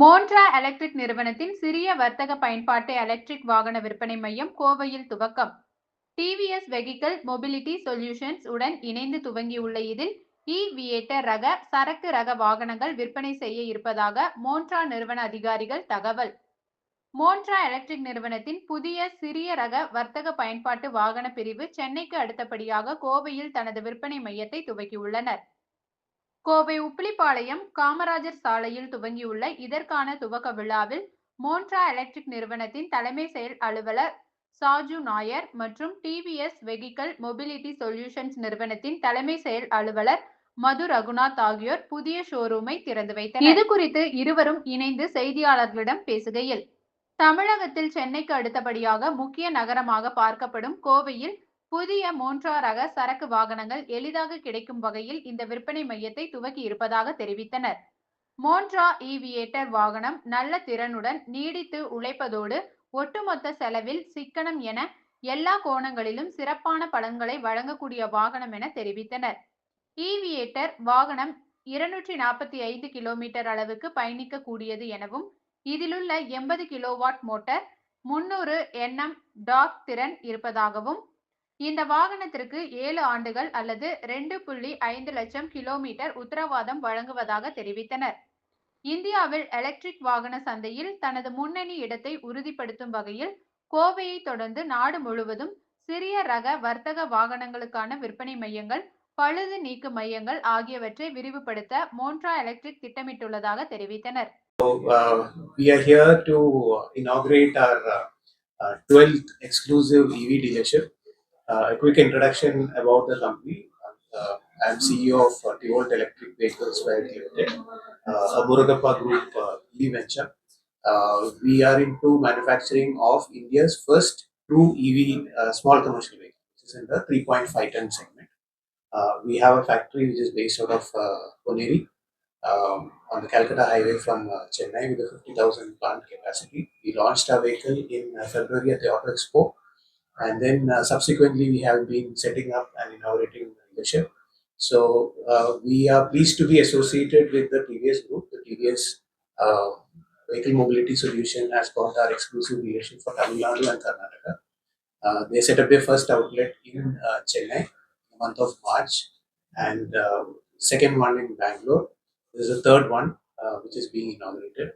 மோன்ட்ரா electric நிறுவனத்தின் சிறிய வர்த்தக பயன்பாட்டு எலக்ட்ரிக் வாகன விற்பனை மையம் கோவையில் துவக்கம். டிவிஎஸ் வெஹிக்கிள் மொபிலிட்டி சொல்யூஷன்ஸ் உடன் இணைந்து துவங்கியுள்ள இதில் இ வியேட்டர் ரக சரக்கு ரக வாகனங்கள் விற்பனை செய்ய இருப்பதாக மோன்ட்ரா நிறுவன அதிகாரிகள் தகவல். மோன்ட்ரா எலக்ட்ரிக் நிறுவனத்தின் புதிய சிறிய ரக வர்த்தக பயன்பாட்டு வாகன பிரிவு சென்னைக்கு அடுத்தபடியாக கோவையில் தனது விற்பனை மையத்தை துவக்கியுள்ளனர். கோவை உப்பிலிப்பாளையம் காமராஜர் சாலையில் துவங்கியுள்ள இதற்கான துவக்க விழாவில் மோன்ட்ரா எலக்ட்ரிக் நிறுவனத்தின் தலைமை செயல் அலுவலர் சாஜு நாயர் மற்றும் டிவிஎஸ் வெஹிக்கல் மொபிலிட்டி சொல்யூஷன்ஸ் நிறுவனத்தின் தலைமை செயல் அலுவலர் மது ரகுநாத் ஆகியோர் புதிய ஷோரூமை திறந்து வைத்தனர். இது குறித்து இருவரும் இணைந்து செய்தியாளர்களிடம் பேசுகையில் தமிழகத்தில் சென்னைக்கு அடுத்தபடியாக முக்கிய நகரமாக பார்க்கப்படும் கோவையில் புதிய மோன்ட்ரா ரக சரக்கு வாகனங்கள் எளிதாக கிடைக்கும் வகையில் இந்த விற்பனை மையத்தை துவக்கி இருப்பதாக தெரிவித்தனர். மோன்ட்ரா ஈவியேட்டர் வாகனம் நல்ல திறனுடன் நீடித்து உழைப்பதோடு ஒட்டுமொத்த செலவில் சிக்கனம் என எல்லா கோணங்களிலும் சிறப்பான பலன்களை வழங்கக்கூடிய வாகனம் என தெரிவித்தனர். ஈவியேட்டர் வாகனம் இருநூற்றி நாற்பத்தி ஐந்து கிலோமீட்டர் அளவுக்கு பயணிக்க கூடியது எனவும் இதிலுள்ள எண்பது கிலோவாட் மோட்டார் முன்னூறு என்எம் டாக் திறன் இருப்பதாகவும் இந்த வாகனத்திற்கு ஏழு ஆண்டுகள் அல்லது ரெண்டு புள்ளி ஐந்து லட்சம் கிலோமீட்டர் உத்தரவாதம் வழங்குவதாக தெரிவித்தனர் இந்தியாவில் எலக்ட்ரிக் வாகன சந்தையில் தனது முன்னணி இடத்தை உறுதிப்படுத்தும் வகையில் கோவையை தொடர்ந்து நாடு முழுவதும் சிறிய ரக வர்த்தக வாகனங்களுக்கான விற்பனை மையங்கள் பழுது நீக்கு மையங்கள் ஆகியவற்றை விரிவுபடுத்த மோன்ட்ரா எலக்ட்ரிக் திட்டமிட்டுள்ளதாக தெரிவித்தனர் uh, we are here to inaugurate our uh, uh 12th exclusive EV dealership. Uh, a quick introduction about the company. Uh, I'm CEO of uh, Tivolt Electric Vehicles Private Limited, uh, a Murugappa Group uh, venture. Uh, we are into manufacturing of India's first true EV uh, small commercial vehicle, which is in the 3.5 ton segment. Uh, we have a factory which is based out of uh, Poneri, um, on the Calcutta highway from uh, Chennai with a 50,000 plant capacity. We launched our vehicle in uh, February at the Auto Expo, and then uh, subsequently we have been setting up and inaugurating the dealership. So uh, we are pleased to be associated with the TVS group. The TVS uh, Vehicle Mobility Solution has got our exclusive dealership for Tamil Nadu and Karnataka. Uh, they set up their first outlet in uh, Chennai in the month of March, and uh, second one in Bangalore. There's a third one uh, which is being inaugurated.